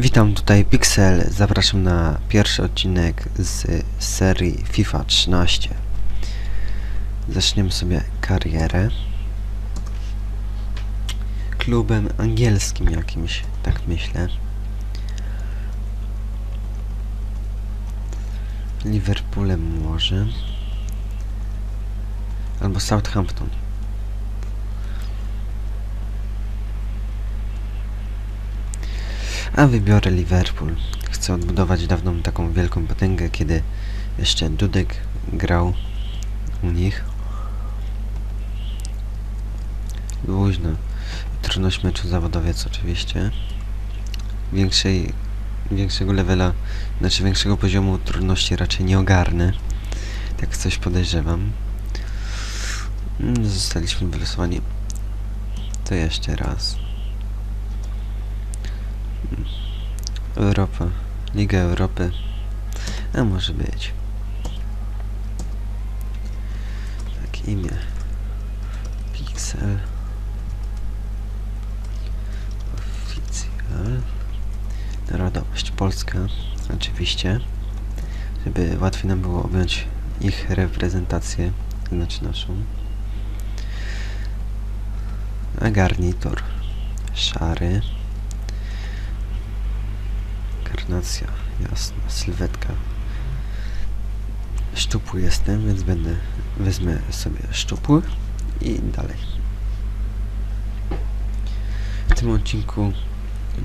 Witam tutaj Pixel, zapraszam na pierwszy odcinek z serii FIFA 13. Zaczniemy sobie karierę klubem angielskim jakimś, tak myślę. Liverpoolem może. Albo Southampton. A wybiorę Liverpool. Chcę odbudować dawną taką wielką potęgę, kiedy jeszcze Dudek grał u nich. Luźno. Trudność meczu zawodowiec oczywiście. Większej, większego levela, znaczy większego poziomu trudności raczej nie ogarnę. Tak coś podejrzewam. Mm, Zostaliśmy wylosowani. To jeszcze raz. Europa. Liga Europy. A może być. Tak, imię. Pixel. Oficjal. Narodowość Polska. Oczywiście. Żeby łatwiej nam było objąć ich reprezentację, znaczy naszą. A garnitur. Szary. Jasna, sylwetka. Szczupły jestem, więc będę wezmę sobie szczupły i dalej. W tym odcinku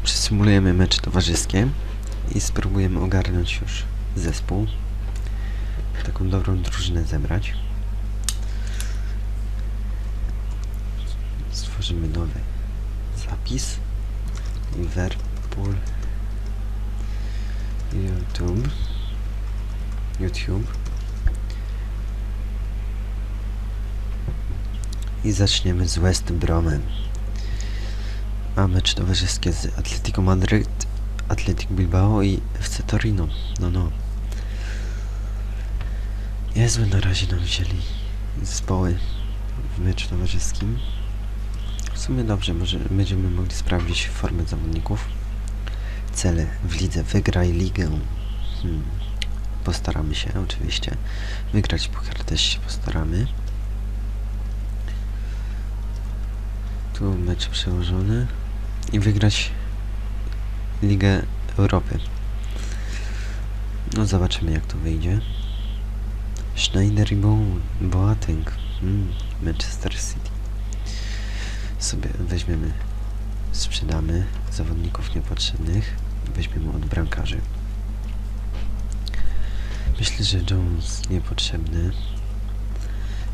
przesymulujemy mecz towarzyskie i spróbujemy ogarnąć już zespół. Taką dobrą drużynę zebrać. Stworzymy nowy zapis. Liverpool YouTube. YouTube. I zaczniemy z West Bromem. A mecz towarzyskie z Atletico Madryt, Athletic Bilbao i FC Torino. No no. Niezłe na razie nam wzięli zespoły w meczu towarzyskim. W sumie dobrze, może będziemy mogli sprawdzić formę zawodników cele w lidze. Wygraj ligę. Hmm. Postaramy się oczywiście. Wygrać puchar też się postaramy. Tu mecz przełożony. I wygrać Ligę Europy. No zobaczymy jak to wyjdzie. Schneider i Bo Boateng. Hmm. Manchester City. Sobie weźmiemy, sprzedamy zawodników niepotrzebnych weźmiemy od bramkarzy. Myślę, że Jones niepotrzebny,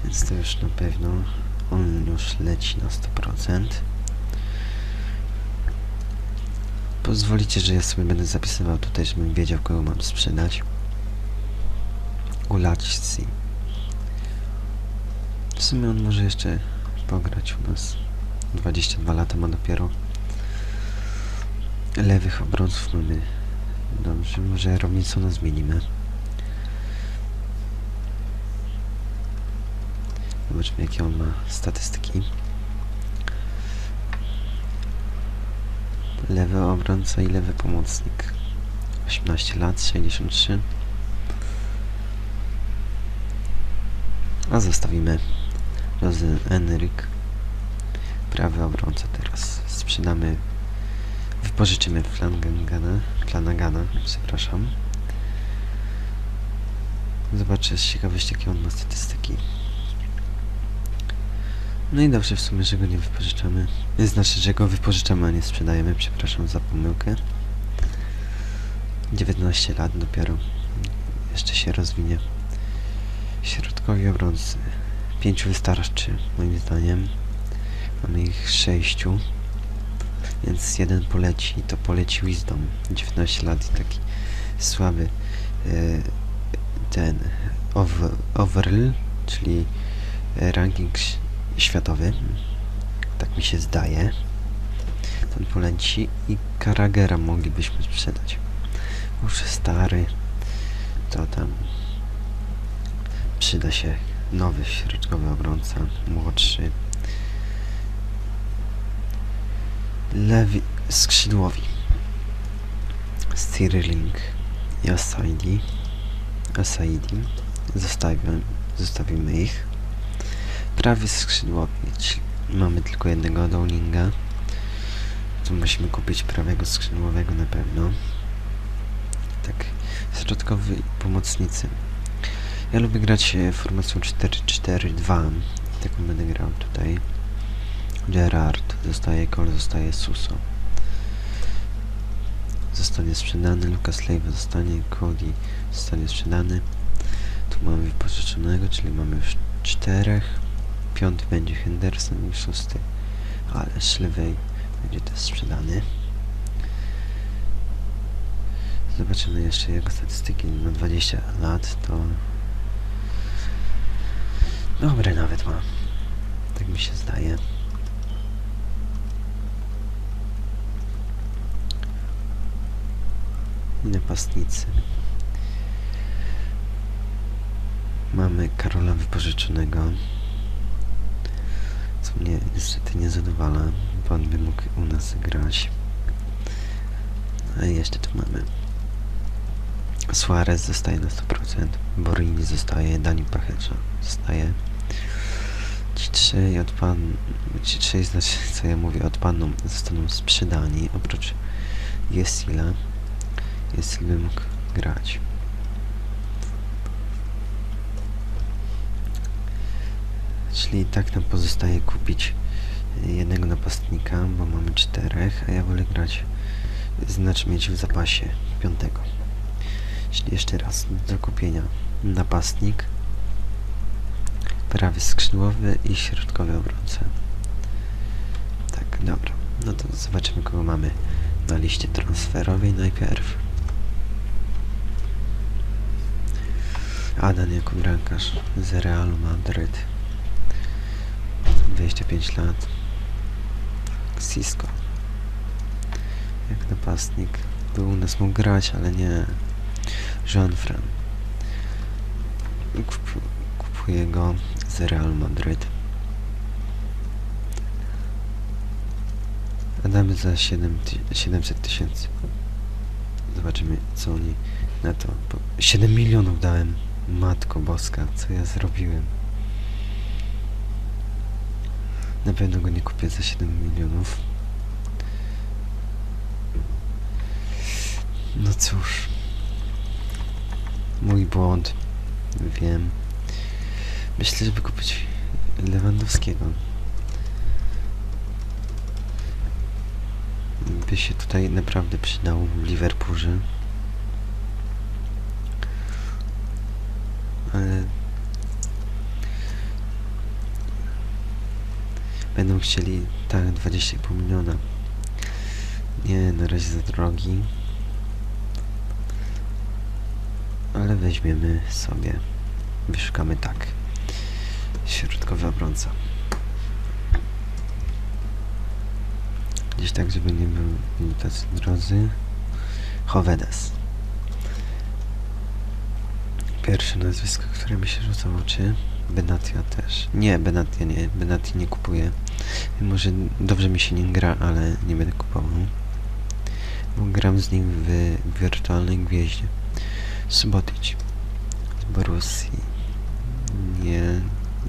więc to już na pewno on już leci na 100%. Pozwolicie, że ja sobie będę zapisywał tutaj, żebym wiedział, kogo mam sprzedać. Ulaczci. W sumie on może jeszcze pograć u nas. 22 lata ma dopiero. Lewych obrońców mamy. Dobrze, może Robinsona zmienimy. Zobaczmy jakie on ma statystyki. Lewy obrońca i lewy pomocnik. 18 lat, 63. A zostawimy Rozy Enryk. Prawy obrońca teraz. Sprzedamy Wypożyczymy Flangana, Flanagana, przepraszam. Zobaczę z ciekawości jakie on ma statystyki. No i dobrze w sumie, że go nie wypożyczamy. Znaczy, że go wypożyczamy, a nie sprzedajemy, przepraszam za pomyłkę. 19 lat dopiero. Jeszcze się rozwinie. Środkowi obrońcy. Pięciu wystarczy, moim zdaniem. Mamy ich sześciu. Więc jeden poleci i to poleci Wisdom. 19 lat i taki słaby e, ten over, overall, czyli ranking światowy. Tak mi się zdaje. Ten poleci i Karagera moglibyśmy sprzedać. Już stary, to tam przyda się nowy środkowy obrońca, młodszy. Lewi skrzydłowi. Stirling i Asaidi. Asaidi. Zostawiam, zostawimy ich. Prawy skrzydłowy, czyli mamy tylko jednego Downinga. Tu musimy kupić prawego skrzydłowego na pewno. Tak, środkowy pomocnicy. Ja lubię grać formacją 4-4-2. Taką będę grał tutaj. Gerard zostaje, Cole zostaje, Suso. Zostanie sprzedany, Lucas Leiva zostanie, Cody zostanie sprzedany. Tu mamy wypożyczonego, czyli mamy już czterech. Piąty będzie Henderson i szósty. Ale Szlewej będzie też sprzedany. Zobaczymy jeszcze jego statystyki na 20 lat, to dobre nawet ma. Tak mi się zdaje. I napastnicy. Mamy Karola wypożyczonego. Co mnie niestety nie zadowala, bo on by mógł u nas grać. A jeszcze tu mamy Suarez zostaje na 100%, Borini zostaje, Dani Pachecza zostaje. Ci trzej odpadną, ci trzej znaczy co ja mówię, odpadną, zostaną sprzedani, oprócz Jesila. Jesil by mógł grać. Czyli tak nam pozostaje kupić jednego napastnika, bo mamy czterech, a ja wolę grać, znaczy mieć w zapasie piątego. Czyli jeszcze raz, do kupienia napastnik, prawy skrzydłowy i środkowy obrońca. Tak, dobra. No to zobaczymy kogo mamy na liście transferowej najpierw. Adan jako bramkarz z Realu Madryt. 25 lat. Cisco. Jak napastnik. Był u nas mógł grać, ale nie. Jean Fran. Kup, kupuję go z Real Madryt. A damy za 7, ty- 700 tysięcy. Zobaczymy co oni na to. Po 7 milionów dałem. Matko boska, co ja zrobiłem? Na pewno go nie kupię za 7 milionów. No cóż. Mój błąd. Wiem. Myślę, żeby kupić Lewandowskiego. By się tutaj naprawdę przydał w Liverpoolze. Ale... Będą chcieli, tak, 20,5 miliona. Nie, na razie za drogi. Ale weźmiemy sobie. Wyszukamy tak. Środkowy obrońca. Gdzieś tak, żeby nie byli tacy drodzy. Hovedes. Pierwsze nazwisko, które mi się rzuca w oczy. Benatia też. Nie, Benatia nie. Benatia nie kupuję. Może dobrze mi się nie gra, ale nie będę kupował. Bo gram z nim w wirtualnej gwieździe. Subotic z Borussii. Nie,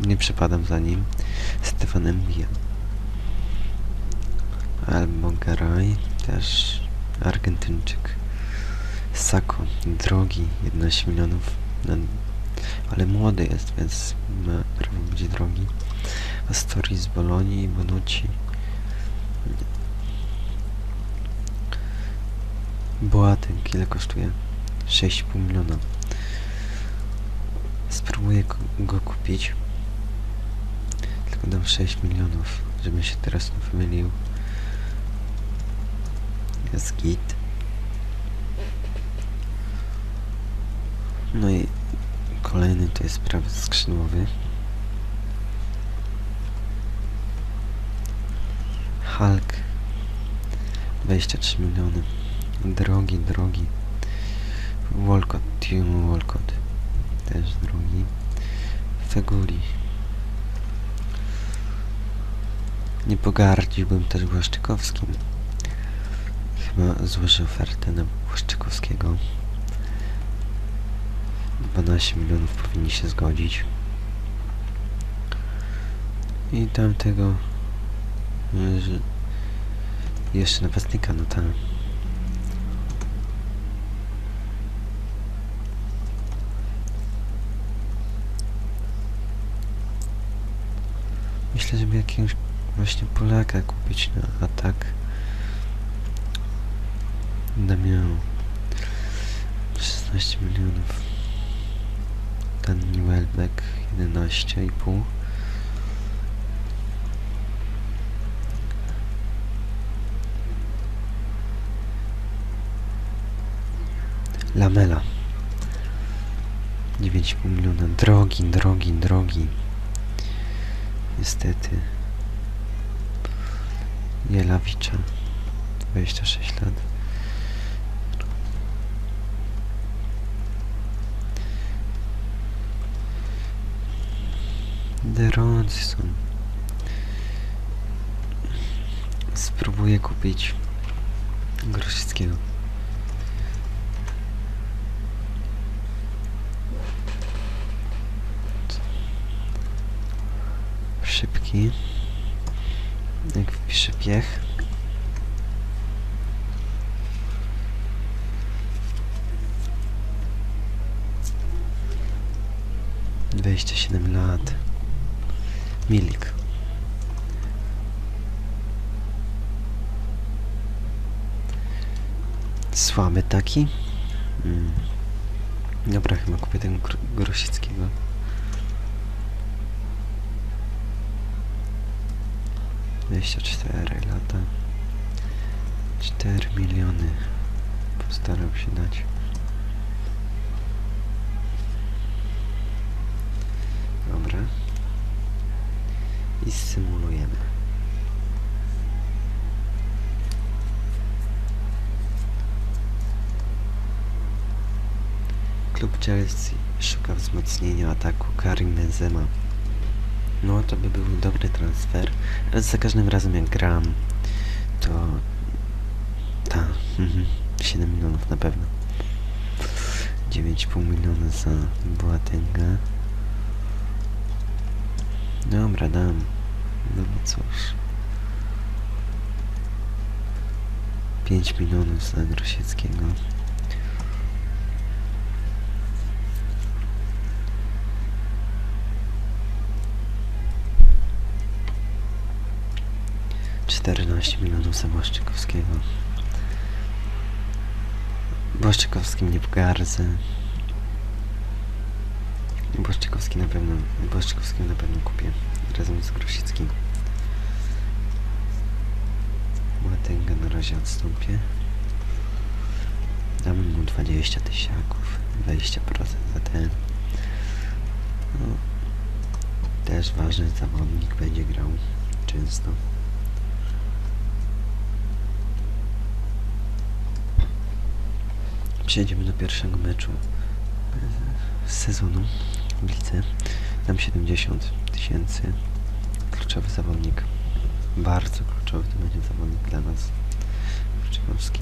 nie przepadam za nim. Stefan Mbia. Albo Garay, też Argentyńczyk. Sako, drogi, 11 milionów, no, ale młody jest, więc prawo być drogi. Astori z Bolonii, Bonucci. Boateng, ile kosztuje? 6,5 miliona. Spróbuję go, go kupić. Tylko dam 6 milionów, żebym się teraz nie pomylił. Jest git. No i kolejny to jest prawy skrzydłowy. Hulk. 23 miliony. Drogi, drogi. Walcott, Timo Walcott. Też drogi. Feguli. Nie pogardziłbym też Błaszczykowskim. chyba złoży ofertę na Błaszczykowskiego. 12 milionów powinni się zgodzić. I tamtego... że- Jeszcze napastnika, no tam. Myślę, żeby jakiegoś właśnie Polaka kupić na atak. Miał 16 milionów. Welbeck 11,5. Lamela. 9,5 miliona. Drogi, drogi, drogi. Niestety. Jelawicza. 26 lat. Drodzy są. Spróbuję kupić Grosickiego. Szybki. Jak wpiszę piech. Dwadzieścia siedem lat. Słaby taki. Mm. Dobra, chyba kupię tego Gr- Grosickiego. Cztery lata. Cztery miliony. Postaram się dać. Dobra. I symulujemy. Klub Chelsea szuka wzmocnienia ataku Karim Benzema. No to by był dobry transfer, ale za każdym razem jak gram, to... Ta, mhm, 7 milionów na pewno. 9,5 miliona za Boateng'a. Dobra, dam. No cóż. 5 milionów za Grosieckiego. Czternaście milionów za Błaszczykowskiego. Błaszczykowskim nie pogardzę. Błaszczykowski na pewno, Błaszczykowskiego na pewno kupię razem z Grosickim. Łatęga na razie odstąpię. Damy mu 20 tysiaków, 20% za ten. No, też ważny zawodnik będzie grał często. Przejdziemy do pierwszego meczu z sezonu w lidze. Dam 70 tysięcy. Kluczowy zawodnik. Bardzo kluczowy to będzie zawodnik dla nas. Wyczekowski.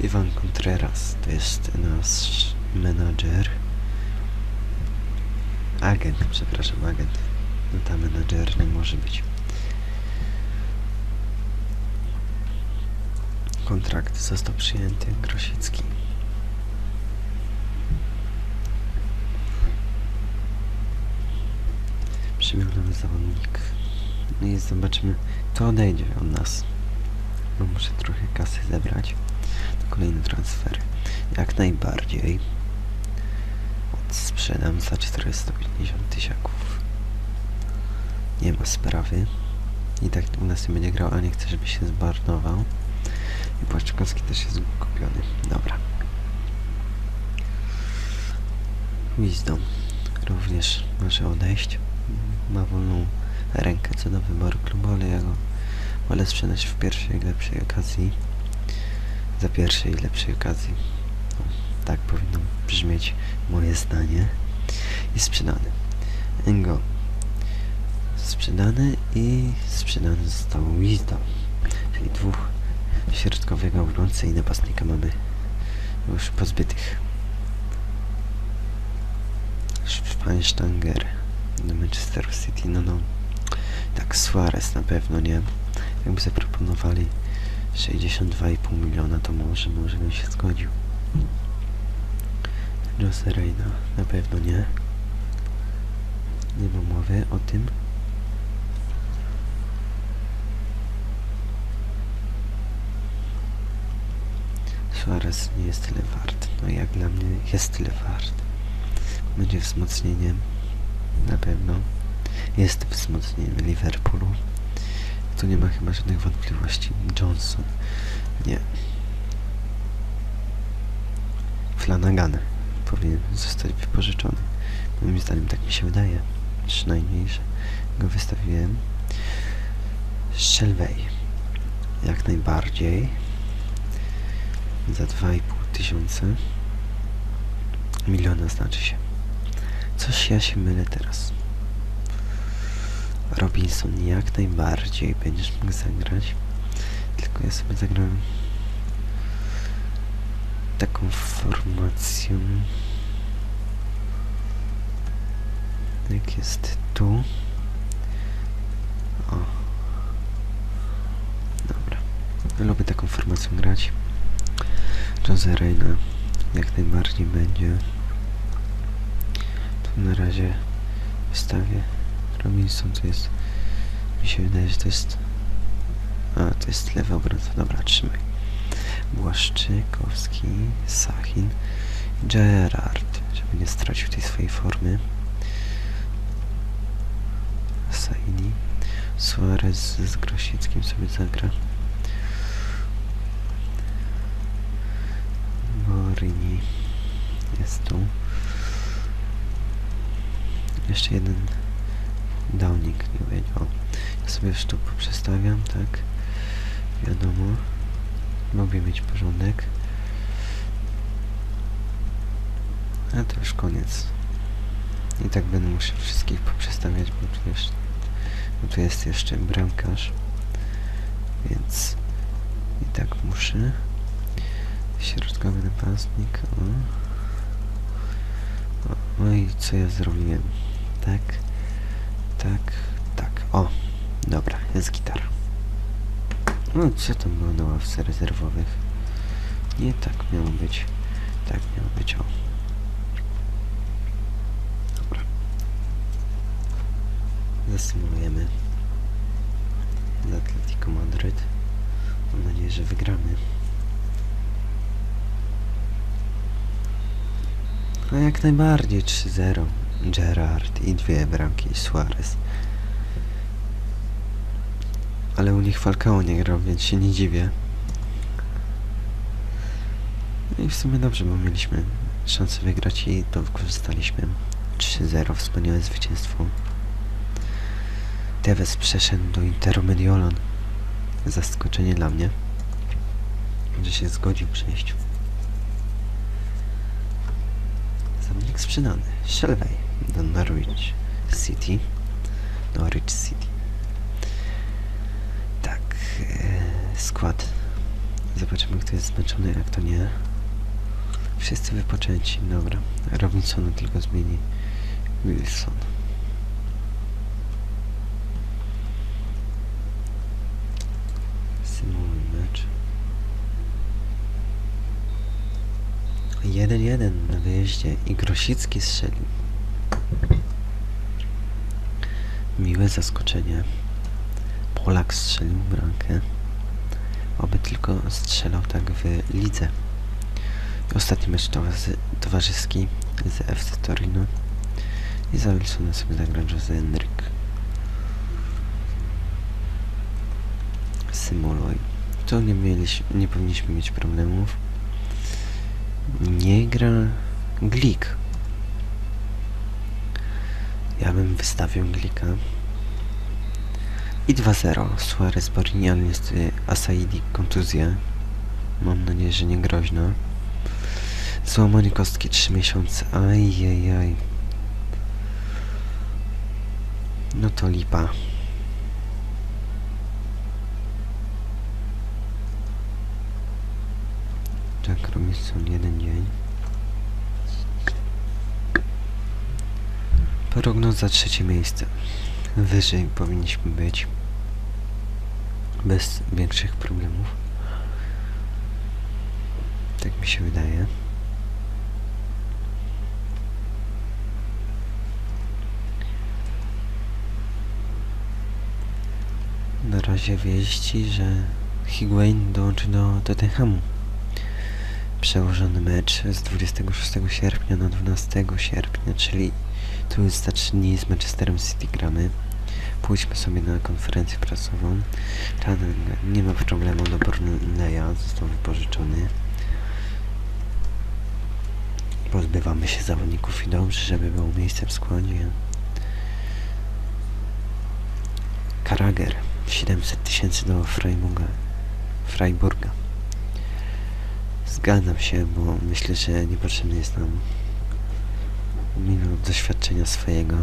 Iwan Contreras to jest nasz menadżer. Agent, przepraszam, agent. No ta menadżer nie może być. Kontrakt został przyjęty. Grosicki. Przybył nowy zawodnik. No i zobaczymy, kto odejdzie od nas. Muszę trochę kasy zebrać. To kolejny transfer. Jak najbardziej. Sprzedam za 450 tysiaków. Nie ma sprawy. I tak u nas nie będzie grał, a nie chcę, żeby się zmarnował. I Płaczkowski też jest kupiony. Dobra. Wisdom również może odejść. Ma wolną rękę co do wyboru klubu, ale ja go wolę sprzedać w pierwszej lepszej okazji. Za pierwszej lepszej okazji. No, tak powinno brzmieć moje zdanie. I sprzedany. Engo. Sprzedany i sprzedany został Wisdom. Czyli dwóch środkowego obrońcy i napastnika mamy już pozbytych. Schweinsteiger do Manchester City, no no. Tak, Suarez na pewno nie. Jakby zaproponowali 62,5 miliona, to może, może bym się zgodził. Jose Reina na pewno nie. Nie ma mowy o tym. Suarez nie jest tyle wart. No jak dla mnie jest tyle wart. Będzie wzmocnieniem. Na pewno. Jest wzmocnieniem Liverpoolu. Tu nie ma chyba żadnych wątpliwości. Johnson. Nie. Flanagan powinien zostać wypożyczony. Moim zdaniem tak mi się wydaje. Przynajmniej, że go wystawiłem. Shelvey. Jak najbardziej. Za 2,5 tysiąca. Miliona znaczy się. Coś ja się mylę teraz. Robinson jak najbardziej będziesz mógł zagrać. Tylko ja sobie zagrałem taką formacją. Jak jest tu. O. Dobra. Lubię taką formacją grać. Jose Reina jak najbardziej będzie. Tu na razie wstawię Robinson to jest mi się wydaje, że to jest a, to jest lewy obrońca. Dobra, trzymaj. Błaszczykowski, Sachin, Gerard, żeby nie stracił tej swojej formy. Saini, Suarez z Grosickim sobie zagra. Morini jest tu. Jeszcze jeden downik, nie wiedział. Ja sobie już tu poprzestawiam, tak? Wiadomo. Lubię mieć porządek. A to już koniec. I tak będę musiał wszystkich poprzestawiać, bo przecież bo tu jest jeszcze bramkarz. Więc i tak muszę. Środkowy napastnik. O. O, no i co ja zrobiłem? Tak, tak, tak. O, dobra, jest gitara. No, co tam było na ławce rezerwowych? Nie tak miało być. Tak miało być, o. Dobra. Zasymulujemy. Z Atletico Madryt. Mam nadzieję, że wygramy. No jak najbardziej 3-0. Gerard i dwie bramki Suarez. Ale u nich Falcao nie grał, więc się nie dziwię. No i w sumie dobrze, bo mieliśmy szansę wygrać i to wykorzystaliśmy. 3-0, wspaniałe zwycięstwo. Tevez przeszedł do Interu Mediolan. Zaskoczenie dla mnie, że się zgodził przejść. Zawodnik sprzedany. Shelvey do Norwich City. Norwich City. Tak. E, skład. Zobaczymy, kto jest zmęczony, jak to nie. Wszyscy wypoczęci. Dobra. Robinsona tylko zmieni. Wilson. Symuluj mecz. 1-1 na wyjeździe i Grosicki strzelił. Miłe zaskoczenie. Polak strzelił bramkę. Oby tylko strzelał tak w lidze. Ostatni mecz towarzy- towarzyski z FC Torino. I za Wilsona sobie zagra Jose Henryk. Symuluj. Tu nie, mieliśmy, nie powinniśmy mieć problemów. Nie gra Glik. Ja bym wystawił Glika. I 2-0. Suarez Borini, ale niestety Asaidi kontuzja. Mam nadzieję, że nie groźna. Złamanie kostki 3 miesiące. Ajajaj. No to lipa. Tak, Robinson jeden dzień. Prognoza trzecie miejsce. Wyżej powinniśmy być. Bez większych problemów. Tak mi się wydaje. Na razie wieści, że Higuain dołączy do Tottenhamu. Przełożony mecz z 26 sierpnia na 12 sierpnia, czyli tu za 3 dni z Manchesterem City gramy. Pójdźmy sobie na konferencję prasową. Żaden nie ma problemu do Burnleya, został wypożyczony. Pozbywamy się zawodników i dobrze, żeby było miejsce w składzie. Karager 700 tysięcy do Freiburga. Freiburga. Zgadzam się, bo myślę, że niepotrzebny jest nam minut doświadczenia swojego.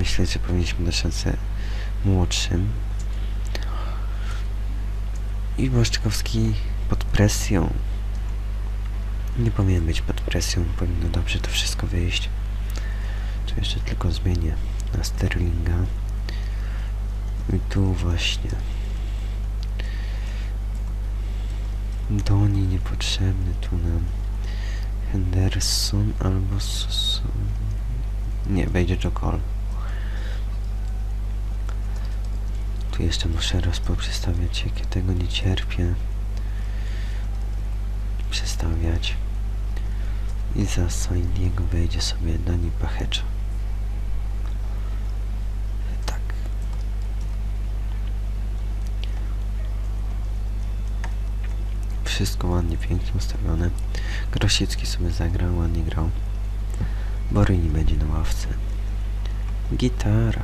Myślę, że powinniśmy dać szansę młodszym. I Błaszczykowski pod presją. Nie powinien być pod presją, powinno dobrze to wszystko wyjść. Tu jeszcze tylko zmienię na Sterlinga. I tu właśnie. Doni niepotrzebny tu nam. Henderson albo. Nie, wejdzie Jokol. Jeszcze muszę raz poprzestawiać, jak ja tego nie cierpię. Przestawiać. I za Saindiego wejdzie sobie Dani Pachecza. Tak. Wszystko ładnie, pięknie ustawione. Grosicki sobie zagrał, ładnie grał. Boryni będzie na ławce. Gitara.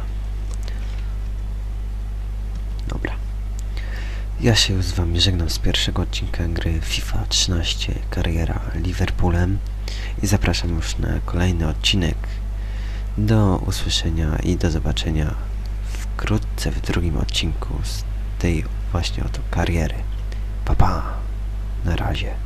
Dobra. Ja się już z wami żegnam z pierwszego odcinka gry FIFA 13 Kariera Liverpoolem i zapraszam już na kolejny odcinek. Do usłyszenia i do zobaczenia wkrótce w drugim odcinku z tej właśnie oto kariery. Pa pa! Na razie.